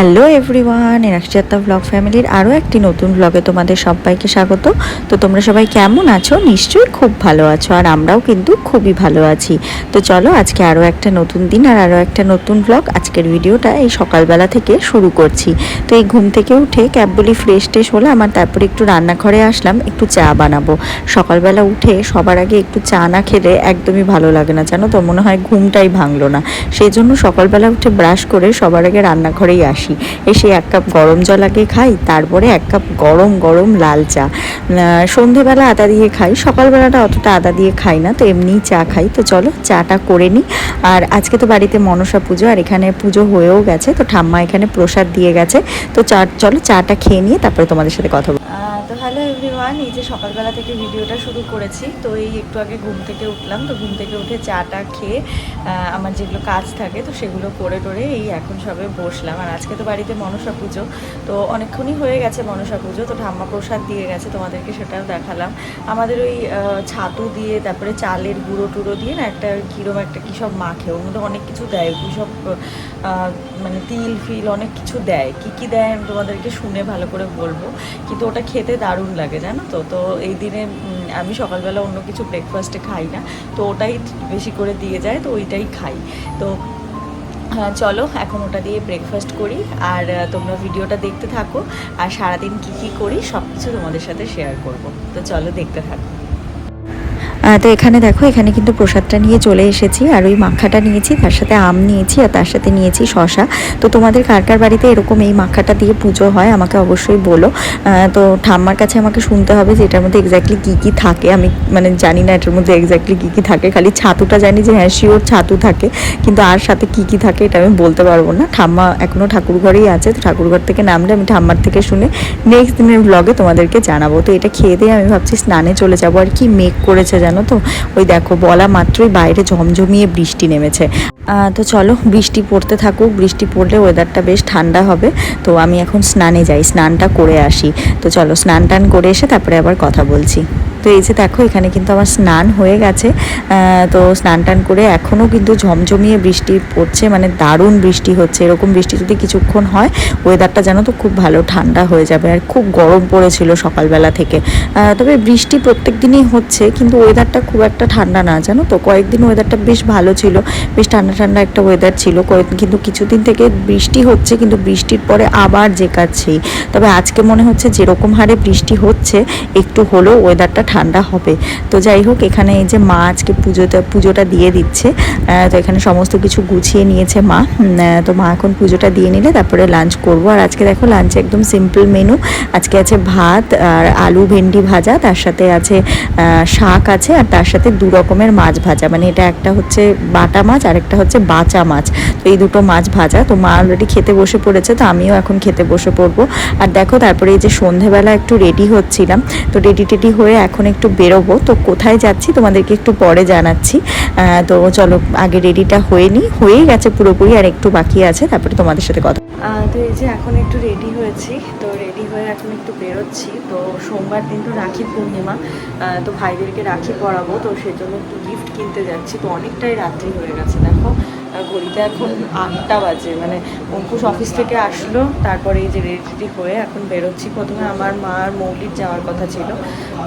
Hello everyone এনাকচাত্তা blog ফ্যামিলির আরও একটি নতুন ব্লগে তোমাদের সবাইকে স্বাগত। তো তোমরা সবাই কেমন আছো? নিশ্চয়ই খুব ভালো আছো, আর আমরাও কিন্তু খুবই ভালো আছি। তো চলো আজকে আরও একটা নতুন দিন আর আরও একটা নতুন ব্লগ আজকের ভিডিওটা এই সকালবেলা থেকে শুরু করছি। তো এই ঘুম থেকে উঠে ক্যাব বলি ফ্রেশ টেশ হলে আমার তারপরে একটু রান্নাঘরে আসলাম, একটু চা বানাবো। সকালবেলা উঠে সবার আগে একটু চা না খেলে একদমই ভালো লাগে না, জানো তো? মনে হয় ঘুমটাই ভাঙলো না। সেই জন্য সকালবেলা উঠে ব্রাশ করে সবার আগে রান্নাঘরেই আসি। এসে এক কাপ গরম জল আগে খাই, তারপরে এক কাপ গরম গরম লাল চা। সন্ধেবেলা আদা দিয়ে খাই, সকালবেলাটা অতটা আদা দিয়ে খাই না, তো এমনিই চা খাই। তো চলো, চাটা করে নিই আর আজকে তো বাড়িতে মনসা পুজো, আর এখানে পুজো হয়েও গেছে, তো ঠাম্মা এখানে প্রসাদ দিয়ে গেছে। তো চা, চলো চাটা খেয়ে নিয়ে তারপরে তোমাদের সাথে কথা বলব। তো হ্যালো এভরিওয়ান এই যে সকালবেলা থেকে ভিডিওটা শুরু করেছি, তো এই একটু আগে ঘুম থেকে উঠলাম, তো ঘুম থেকে উঠে চাটা খেয়ে আমার যেগুলো কাজ থাকে, তো সেগুলো করে টোরে এই এখন সবে বসলাম। আর আজকে তো বাড়িতে মনসা পুজো, তো অনেকক্ষণই হয়ে গেছে মনসা পুজো, তো ঠাম্মা প্রসাদ দিয়ে গেছে, তোমাদেরকে সেটাও দেখালাম। আমাদের ওই ছাতু দিয়ে, তারপরে চালের গুঁড়ো টুড়ো দিয়ে না একটা কিরম একটা কী সব মাখে, ওর মধ্যে অনেক কিছু দেয়, কী সব মানে তিল, ফিল অনেক কিছু দেয়। কী কী দেয় আমি তোমাদেরকে শুনে ভালো করে বলব। কিন্তু ওটা খেতে দারুণ লাগে, জানো তো? তো এই দিনে আমি সকালবেলা অন্য কিছু ব্রেকফাস্টে খাই না, তো ওটাই বেশি করে দিয়ে যায়, তো ওইটাই খাই। তো হ্যাঁ চলো, এখন ওটা দিয়ে ব্রেকফাস্ট করি, আর তোমরা ভিডিওটা দেখতে থাকো, আর সারাদিন কী কী করি সব কিছু তোমাদের সাথে শেয়ার করব। তো চলো, দেখতে থাকো। তো এখানে দেখো, এখানে কিন্তু প্রসাদটা নিয়ে চলে এসেছি, আর ওই মাখাটা নিয়েছি, তার সাথে আম নিয়েছি, আর তার সাথে নিয়েছি শশা তো তোমাদের কার কার বাড়িতে এরকম এই মাখাটা দিয়ে পুজো হয়, আমাকে অবশ্যই বলো। তো ঠাম্মার কাছে আমাকে শুনতে হবে যে এটার মধ্যে এক্স্যাক্টলি কী কী থাকে, আমি মানে জানি না এটার মধ্যে এক্স্যাক্টলি কী কী থাকে, খালি ছাতুটা জানি যে হ্যাঁ শিওর ছাতু থাকে, কিন্তু আর সাথে কী কী থাকে এটা আমি বলতে পারব না। ঠাম্মা এখনও ঠাকুর ঘরেই আছে, তো ঠাকুরঘর থেকে নামলে আমি ঠাম্মার থেকে শুনে নেক্সট দিনের ব্লগে তোমাদেরকে জানাব। তো এটা খেয়ে দিয়ে আমি ভাবছি স্নানে চলে যাব, আর কি মেঘ করেছে জানো তো? ওই দেখো, বলা মাত্রই বাইরে ঝমঝমিয়ে বৃষ্টি নেমেছে। তো চলো, বৃষ্টি পড়তে থাকুক, বৃষ্টি পড়লে ওয়েদারটা বেশ ঠান্ডা হবে। তো আমি এখন স্নানে যাই, স্নানটা করে আসি। তো চলো স্নান টান করে এসে তারপরে আবার কথা বলছি। তো এই যে দেখো, এখানে কিন্তু আমার স্নান হয়ে গেছে। তো স্নান টান করে এখনও কিন্তু ঝমঝমিয়ে বৃষ্টি পড়ছে মানে দারুণ বৃষ্টি হচ্ছে। এরকম বৃষ্টি যদি কিছুক্ষণ হয় ওয়েদারটা যেন তো খুব ভালো ঠান্ডা হয়ে যাবে আর খুব গরম পড়েছিল সকালবেলা থেকে। তবে বৃষ্টি প্রত্যেক দিনই হচ্ছে, কিন্তু ওয়েদারটা খুব একটা ঠান্ডা না, জানো তো? কয়েকদিন ওয়েদারটা বেশ ভালো ছিল, বেশ ঠান্ডা ঠান্ডা একটা ওয়েদার ছিল। কয়েক কিন্তু কিছুদিন থেকে বৃষ্টি হচ্ছে, কিন্তু বৃষ্টির পরে আবার যে জেকাচ্ছেই তবে আজকে মনে হচ্ছে যেরকম হারে বৃষ্টি হচ্ছে, একটু হলেও ওয়েদারটা ঠান্ডা হবে। তো যাই হোক, এখানে এই যে মা আজকে পুজোটা পুজোটা দিয়ে দিচ্ছে। তো এখানে সমস্ত কিছু গুছিয়ে নিয়েছে মা। তো মা এখন পুজোটা দিয়ে নিলে তারপরে লাঞ্চ করব। আর আজকে দেখো লাঞ্চে একদম সিম্পল মেনু আজকে আছে ভাত আর আলু ভেন্ডি ভাজা, তার সাথে আছে শাক আছে আর তার সাথে দু রকমের মাছ ভাজা। মানে এটা একটা হচ্ছে বাটা মাছ আর একটা হচ্ছে বাচা মাছ। তো এই দুটো মাছ ভাজা। তো মা অলরেডি খেতে বসে পড়েছে, তো আমিও এখন খেতে বসে পড়ব। আর দেখো, তারপরে এই যে সন্ধেবেলা একটু রেডি হচ্ছিলাম। তো রেডি টেডি হয়ে এখন একটু বেরোবো। তো কোথায় যাচ্ছি তোমাদেরকে একটু পরে জানাচ্ছি। তো চলো, আগে রেডিটা হয়ে নিই। হয়েই গেছে পুরোপুরি আর একটু বাকি আছে, তারপরে তোমাদের সাথে কথা তো এই যে এখন একটু রেডি হয়েছি। হয়ে এখন একটু বেরোচ্ছি। তো সোমবার দিন তো রাখি পূর্ণিমা তো ভাইদেরকে রাখি পরাবো, তো সেজন্য একটু গিফট কিনতে যাচ্ছি। তো অনেকটাই রাত্রি হয়ে গেছে। দেখো ঘড়িতে এখন আটটা বাজে। মানে অঙ্কুশ অফিস থেকে আসলো, তারপরে এই যে রেডি হয়ে এখন বেরোচ্ছি। প্রথমে আমার মা আর মৌলির যাওয়ার কথা ছিল।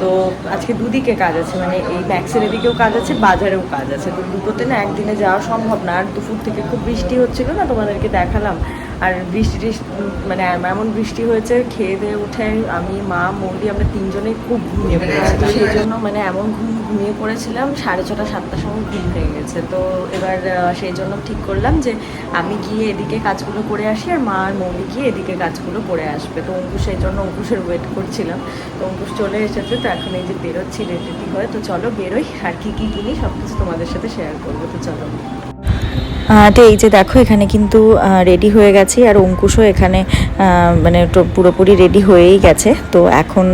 তো আজকে দুদিকে কাজ আছে। মানে এই ম্যাক্সের এদিকেও কাজ আছে, বাজারেও কাজ আছে। তো দুটোতে না একদিনে যাওয়া সম্ভব না। আর দুপুর থেকে খুব বৃষ্টি হচ্ছিল না, তোমাদেরকে দেখালাম। আর বৃষ্টি মানে এমন বৃষ্টি হয়েছে খেয়ে দিয়ে উঠে আমি মা মৌলি আমরা তিনজনেই খুব ঘুমিয়ে পড়েছি তো সেই জন্য মানে এমন ঘুম ঘুমিয়ে পড়েছিলাম সাড়ে ছটা সাতটার সময় ঘুম হয়ে গেছে। তো এবার সেই জন্য ঠিক করলাম যে আমি গিয়ে এদিকে কাজগুলো করে আসি আর মা আর মৌলি গিয়ে এদিকে কাজগুলো করে আসবে। তো অঙ্কুশ সেই জন্য অঙ্কুশের ওয়েট করছিলাম। তো অঙ্কুশ চলে এসেছে তো এখন এই যে বেরোচ্ছি রেডি হয়ে। তো চলো বেরোই আর কী কী কিনি সব কিছু তোমাদের সাথে শেয়ার করব। তো চলো। তো এই যে দেখো, এখানে কিন্তু রেডি হয়ে গেছি আর অঙ্কুশও এখানে মানে পুরোপুরি রেডি হয়েই গেছে। তো এখন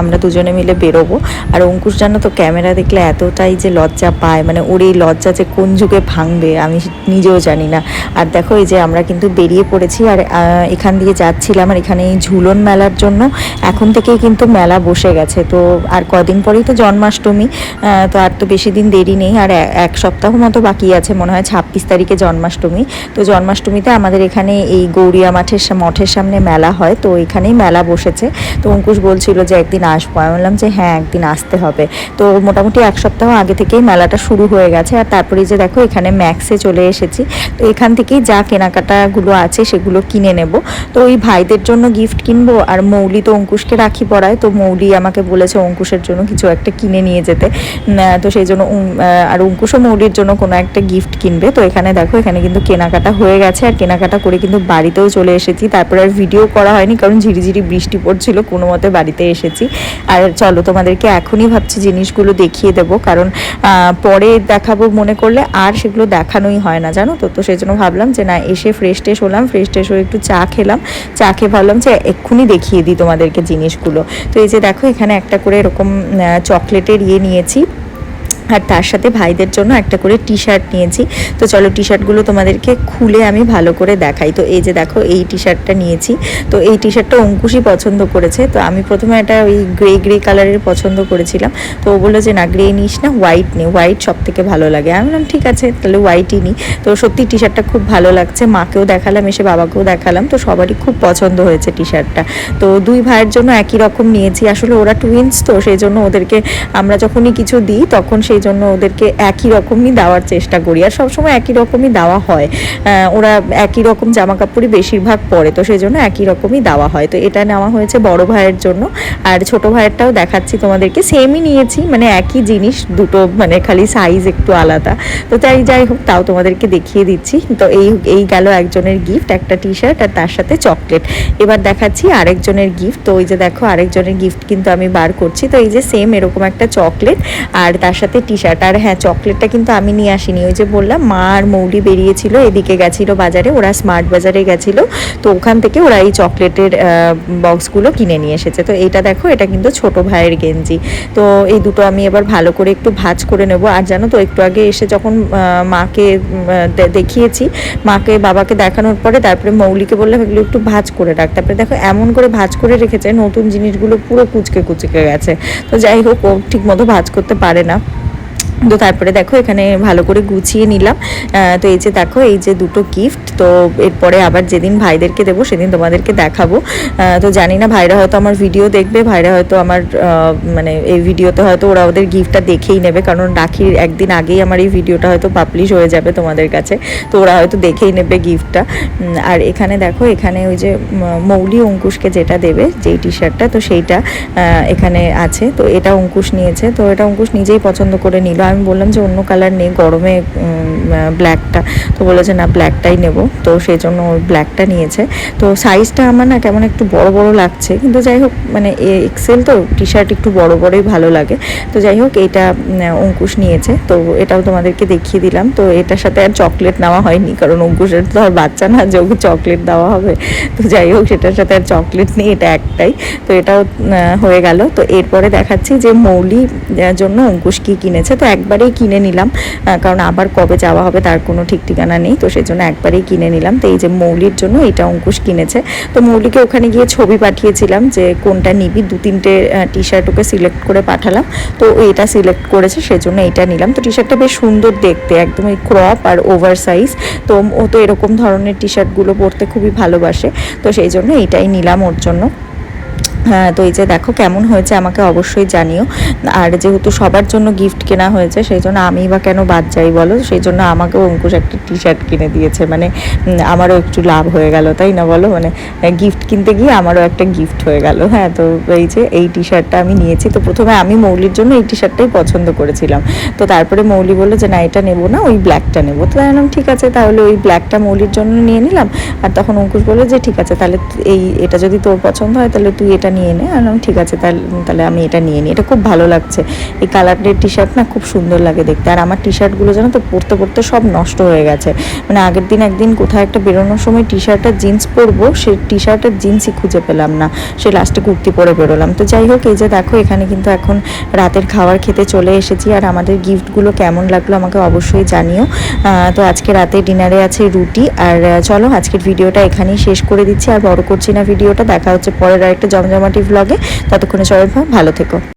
আমরা দুজনে মিলে বেরোবো। আর অঙ্কুশ জানো তো, ক্যামেরা দেখলে এতটাই যে লজ্জা পায় মানে ওর এই লজ্জা যে কোন যুগে ভাঙবে, আমি নিজেও জানি না। আর দেখো, এই যে আমরা কিন্তু বেরিয়ে পড়েছি আর এখান দিয়ে যাচ্ছিলাম আর এখানে এই ঝুলন মেলার জন্য। এখন থেকেই কিন্তু মেলা বসে গেছে। তো আর কদিন পরেই তো জন্মাষ্টমী তো আর তো বেশি দিন দেরি নেই। আর এক সপ্তাহ মতো বাকি আছে, মনে হয় ছাব্বিশ তারিখে জন্মাষ্টমী। তো জন্মাষ্টমীতে আমাদের এখানে এই গৌরিয়া মাঠের মঠের সামনে মেলা হয়। তো এখানেই মেলা বসেছে। তো অঙ্কুশ বলছিল যে একদিন আসব। আমি বললাম যে হ্যাঁ একদিন আসতে হবে। তো মোটামুটি এক সপ্তাহ আগে থেকেই মেলাটা শুরু হয়ে গেছে। আর তারপরে যে দেখো, এখানে ম্যাক্সে চলে এসেছি। তো এখান থেকেই যা কেনাকাটাগুলো আছে সেগুলো কিনে নেব। তো ওই ভাইদের জন্য গিফট কিনবো। আর মৌলি তো অঙ্কুশকে রাখি পড়ায় তো মৌলি আমাকে বলেছে অঙ্কুশের জন্য কিছু একটা কিনে নিয়ে যেতে। তো সেই জন্য আর অঙ্কুশও মৌলির জন্য কোনো একটা গিফট কিনবে। তো এখানে দেখো এখানে কিন্তু কেনাকাটা হয়ে গেছে। আর কেনাকাটা করে কিন্তু বাড়িতেও চলে এসেছি। তারপরে আর ভিডিও করা হয়নি, কারণ ঝিরিঝিরি বৃষ্টি পড়ছিল, কোনো মতে বাড়িতে এসেছি। আর চলো, তোমাদেরকে এখনই ভাবছি জিনিসগুলো দেখিয়ে দেবো। কারণ পরে দেখাবো মনে করলে আর সেগুলো দেখানোই হয় না, জানো তো? তো সেই জন্য ভাবলাম যে না, এসে ফ্রেশ ট্রেশ হলাম ফ্রেশ ট্রেশ হয়ে একটু চা খেলাম। চা খেয়ে ভাবলাম যে এক্ষুনি দেখিয়ে দিই তোমাদেরকে জিনিসগুলো। তো এই যে দেখো, এখানে একটা করে এরকম চকলেটের ইয়ে নিয়েছি। আর তার সাথে ভাইদের জন্য একটা করে টি শার্ট নিয়েছি। তো চলো টি শার্টগুলো তোমাদেরকে খুলে আমি ভালো করে দেখাই। তো এই যে দেখো, এই টি শার্টটা নিয়েছি। তো এই টি শার্টটা অঙ্কুশই পছন্দ করেছে। তো আমি প্রথমে একটা ওই গ্রে গ্রে কালারের পছন্দ করেছিলাম। তো ও বলল যে, না গ্রে নিস না হোয়াইট নে। হোয়াইট সব থেকে ভালো লাগে। আমি বললাম, ঠিক আছে, তাহলে হোয়াইটই নিই তো সত্যি টি শার্টটা খুব ভালো লাগছে। মাকেও দেখালাম, এসে বাবাকেও দেখালাম। তো সবারই খুব পছন্দ হয়েছে টি শার্টটা তো দুই ভাইয়ের জন্য একই রকম নিয়েছি। আসলে ওরা টুইন্স তো, সেই জন্য ওদেরকে আমরা যখনই কিছু দিই, তখন সেই জন্য ওদেরকে একই রকমই দেওয়ার চেষ্টা করি। আর সবসময় একই রকমই দেওয়া হয়। ওরা একই রকম জামা কাপড়ই বেশিরভাগ পরে, তো সেই জন্য একই রকমই দেওয়া হয়। তো এটা নেওয়া হয়েছে বড় ভাইয়ের জন্য। আর ছোট ভাইয়েরটাও দেখাচ্ছি তোমাদেরকে। সেমই নিয়েছি মানে একই জিনিস, দুটো মানে খালি সাইজ একটু আলাদা। তো তাই যাই হোক, তাও তোমাদেরকে দেখিয়ে দিচ্ছি। তো এই এই গেল একজনের গিফট একটা টি শার্ট আর তার সাথে চকলেট এবার দেখাচ্ছি আরেকজনের গিফট তো ওই যে দেখো, আরেকজনের গিফট কিন্তু আমি বার করছি। তো এই যে সেম এরকম একটা চকলেট আর তার সাথে টি শার্ট আর হ্যাঁ চকলেটটা কিন্তু আমি নিয়ে আসিনি। ওই যে বললাম, মা আর মৌলি বেরিয়েছিল, এদিকে গেছিল বাজারে, ওরা স্মার্ট বাজারে গেছিল, তো ওখান থেকে ওরা এই চকলেটের বক্সগুলো কিনে নিয়ে এসেছে। তো এটা দেখো, এটা কিন্তু ছোট ভাইয়ের গেঞ্জি। তো এই দুটো আমি এবার ভালো করে একটু ভাজ করে নেব। আর জানো তো, একটু আগে এসে যখন মাকে দেখিয়েছি, মাকে, বাবাকে দেখানোর পরে তারপরে মৌলিকে বললাম, এগুলো একটু ভাজ করে রাখ। তারপরে দেখো, এমন করে ভাজ করে রেখেছে, নতুন জিনিসগুলো পুরো কুচকে কুচকে গেছে। তো যাই হোক, ও ঠিক মতো ভাজ করতে পারে না। তো তারপরে দেখো এখানে ভালো করে গুছিয়ে নিলাম। তো এই যে দেখো, এই যে দুটো গিফট তো এরপরে আবার যেদিন ভাইদেরকে দেবো সেদিন তোমাদেরকে দেখাবো। তো জানি না, ভাইরা হয়তো আমার ভিডিও দেখবে, ভাইরা হয়তো আমার মানে এই ভিডিওতে হয়তো ওরা ওদের গিফটটা দেখেই নেবে, কারণ রাখির একদিন আগেই আমার এই ভিডিওটা হয়তো পাবলিশ হয়ে যাবে তোমাদের কাছে। তো ওরা হয়তো দেখেই নেবে গিফটটা আর এখানে দেখো, এখানে ওই যে মৌলি অঙ্কুশকে যেটা দেবে, যেই টি শার্টটা তো সেইটা এখানে আছে। তো এটা অঙ্কুশ নিয়েছে, তো এটা অঙ্কুশ নিজেই পছন্দ করে নিল। আমি বললাম যে অন্য কালার নেই, গরমে ব্ল্যাকটা তো বলেছে, না ব্ল্যাকটাই নেব। তো সেই জন্য ওই ব্ল্যাকটা নিয়েছে। তো সাইজটা আমার না কেমন একটু বড় বড় লাগছে। কিন্তু যাই হোক মানে এক্সেল তো টি শার্ট একটু বড় বড়ই ভালো লাগে। তো যাই হোক, এটা অঙ্কুশ নিয়েছে। তো এটাও তোমাদেরকে দেখিয়ে দিলাম। তো এটার সাথে আর চকলেট নেওয়া হয়নি। কারণ অঙ্কুশের তো আর বাচ্চা না, যে চকলেট দেওয়া হবে। তো যাই হোক, সেটার সাথে আর চকলেট নেই, এটা একটাই। তো এটাও হয়ে গেল। তো এরপরে দেখাচ্ছি যে মৌলি জন্য অঙ্কুশ কি কিনেছে। তো একবারেই কিনে নিলাম। কারণ আবার কবে যাওয়া হবে তার কোনো ঠিক ঠিকানা নেই, তো সেজন্য একবারেই কিনে নিলাম। তো এই যে মৌলির জন্য এটা অঙ্কুশ কিনেছে। তো মৌলিকে ওখানে গিয়ে ছবি পাঠিয়েছিলাম যে কোনটা নিবি। দু তিনটে টি শার্ট ওকে সিলেক্ট করে পাঠালাম। তো এটা সিলেক্ট করেছে, সেজন্য এটা নিলাম। তো টি শার্টটা বেশ সুন্দর দেখতে একদম এই ক্রপ আর ওভার সাইজ তো ও তো এরকম ধরনের টি শার্টগুলো পরতে খুবই ভালোবাসে। তো সেই জন্য এইটাই নিলাম ওর জন্য। তো এই যে দেখো কেমন হয়েছে, আমাকে অবশ্যই জানিও। আর যেহেতু সবার জন্য গিফট কেনা হয়েছে, সেই জন্য আমি বা কেন বাদ যাই বলো? সেই জন্য আমাকেও অঙ্কুশ একটা টি শার্ট কিনে দিয়েছে। মানে আমারও একটু লাভ হয়ে গেল, তাই না বলো? মানে গিফট কিনতে গিয়ে আমারও একটা গিফট হয়ে গেল। হ্যাঁ তো এই যে এই টি শার্টটা আমি নিয়েছি। তো প্রথমে আমি মৌলির জন্য এই টি শার্টটাই পছন্দ করেছিলাম। তো তারপরে মৌলি বলল যে, না, এটা নেব না, ওই ব্ল্যাকটা নেব। তো বললাম, ঠিক আছে, তাহলে ওই ব্ল্যাকটা মৌলির জন্য নিয়ে নিলাম। আর তখন অঙ্কুশ বলল যে, ঠিক আছে, তাহলে এই, এটা যদি তোর পছন্দ হয়, তাহলে তুই এটা নিয়ে নে। আমি ঠিক আছে, তাহলে তাহলে আমি এটা নিয়ে নিই এটা খুব ভালো লাগছে। এই কালারের টি শার্ট না খুব সুন্দর লাগে দেখতে। আর আমার টি শার্টগুলো জানো তো, পরতে পরতে সব নষ্ট হয়ে গেছে। মানে আগের দিন একদিন কোথাও একটা বেরোনোর সময় টি শার্ট আর জিন্স পরবো, সে টি শার্ট আর জিন্সই খুঁজে পেলাম না। সে লাস্টে কুর্তি পরে বেরোলাম। তো যাই হোক, এই যে দেখো, এখানে কিন্তু এখন রাতের খাবার খেতে চলে এসেছি। আর আমাদের গিফটগুলো কেমন লাগল আমাকে অবশ্যই জানিও। তো আজকে রাতে ডিনারে আছে রুটি। আর চলো, আজকের ভিডিওটা এখানেই শেষ করে দিচ্ছি। আর বড় করছি না ভিডিওটা দেখা হচ্ছে পরের আরেকটা জমজমাটি ব্লগে ততক্ষণে সবাই ভালো থেকো